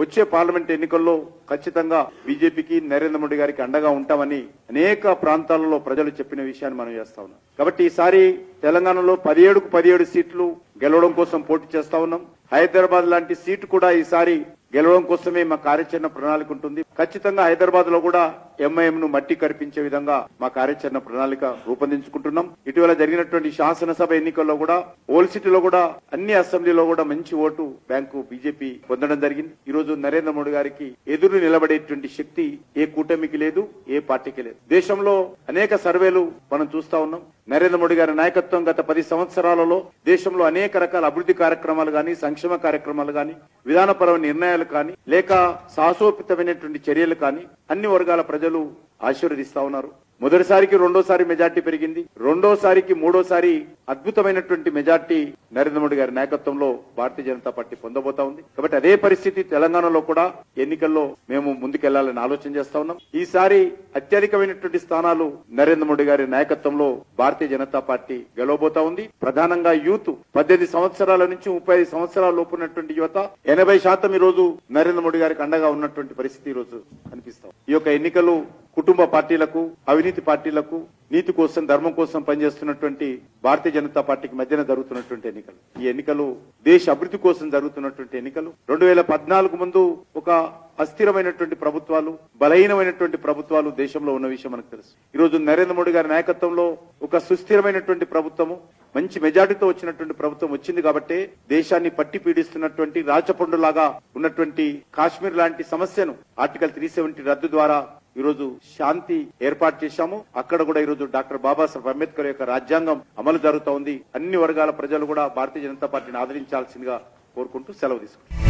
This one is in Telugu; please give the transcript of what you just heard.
వచ్చే పార్లమెంట్ ఎన్నికల్లో ఖచ్చితంగా బీజేపీకి నరేంద్ర మోడీ గారికి అండగా ఉంటామని అనేక ప్రాంతాలలో ప్రజలు చెప్పిన విషయాన్ని మనం చేస్తా ఉన్నాం. కాబట్టి ఈసారి తెలంగాణలో పదిహేడుకు పదిహేడు సీట్లు గెలవడం కోసం పోటీ చేస్తా ఉన్నాం. హైదరాబాద్ లాంటి సీటు కూడా ఈసారి గెలవడం కోసమే మా కార్యాచరణ ప్రణాళిక ఉంటుంది. ఖచ్చితంగా హైదరాబాద్లో కూడా ఎంఐఎం ను మట్టి కరిపించే విధంగా మా కార్యాచరణ ప్రణాళిక రూపొందించుకుంటున్నాం. ఇటీవల జరిగినటువంటి శాసనసభ ఎన్నికల్లో కూడా ఓల్ సిటీలో కూడా అన్ని అసెంబ్లీలో కూడా మంచి ఓటు బ్యాంకు బీజేపీ పొందడం జరిగింది. ఈ రోజు నరేంద్ర మోడీ గారికి ఎదురు నిలబడేటువంటి శక్తి ఏ కూటమికి లేదు ఏ పార్టీకి లేదు. దేశంలో అనేక సర్వేలు మనం చూస్తా ఉన్నాం. నరేంద్ర మోడీ గారి నాయకత్వం గత పది సంవత్సరాలలో దేశంలో అనేక రకాల అభివృద్ధి కార్యక్రమాలు గాని సంక్షేమ కార్యక్రమాలు గాని విధానపరమైన నిర్ణయాలు కానీ లేక సాహసోపితమైనటువంటి చర్యలు కానీ అన్ని వర్గాల ప్రజలు ఆశీర్వదిస్తా ఉన్నారు. మొదటిసారికి రెండోసారి మెజార్టీ పెరిగింది. రెండోసారికి మూడోసారి అద్భుతమైనటువంటి మెజార్టీ నరేంద్ర మోడీ గారి నాయకత్వంలో భారతీయ జనతా పార్టీ పొందబోతా ఉంది. కాబట్టి అదే పరిస్థితి తెలంగాణలో కూడా ఎన్నికల్లో మేము ముందుకెళ్ళాలని ఆలోచన చేస్తా ఉన్నాం. ఈసారి అత్యధికమైనటువంటి స్థానాలు నరేంద్ర మోడీ గారి నాయకత్వంలో భారతీయ జనతా పార్టీ గెలవబోతా ఉంది. ప్రధానంగా యూత్ పద్దెనిమిది సంవత్సరాల నుంచి ముప్పై ఐదు సంవత్సరాల లోపు ఉన్నటువంటి యువత ఎనభై శాతం ఈ రోజు నరేంద్ర మోడీ గారికి అండగా ఉన్నటువంటి పరిస్థితి ఈ రోజు కనిపిస్తాం ఈ యొక్క ఎన్నికలు కుటుంబ పార్టీలకు అవినీతి పార్టీలకు నీతి కోసం ధర్మం కోసం పనిచేస్తున్నటువంటి భారతీయ జనతా పార్టీకి మధ్యన జరుగుతున్నటువంటి ఎన్నికలు. ఈ ఎన్నికలు దేశ అభివృద్ధి కోసం జరుగుతున్నటువంటి ఎన్నికలు. రెండు వేల పద్నాలుగు ముందు ఒక అస్థిరమైనటువంటి ప్రభుత్వాలు బలహీనమైనటువంటి ప్రభుత్వాలు దేశంలో ఉన్న విషయం మనకు తెలుసు. ఈ రోజు నరేంద్ర మోడీ గారి నాయకత్వంలో ఒక సుస్థిరమైనటువంటి ప్రభుత్వము మంచి మెజార్టీతో వచ్చినటువంటి ప్రభుత్వం వచ్చింది కాబట్టి దేశాన్ని పట్టి పీడిస్తున్నటువంటి రాచపండులాగా ఉన్నటువంటి కాశ్మీర్ లాంటి సమస్యను ఆర్టికల్ త్రీ రద్దు ద్వారా ఈ రోజు శాంతి ఏర్పాటు చేశాము. అక్కడ కూడా ఈ రోజు డాక్టర్ బాబాసాహెబ్ అంబేద్కర్ యొక్క రాజ్యాంగం అమలు జరుగుతోంది. అన్ని వర్గాల ప్రజలు కూడా భారతీయ జనతా పార్టీని ఆదరించాల్సిందిగా కోరుకుంటూ సెలవు తీసుకుంటారు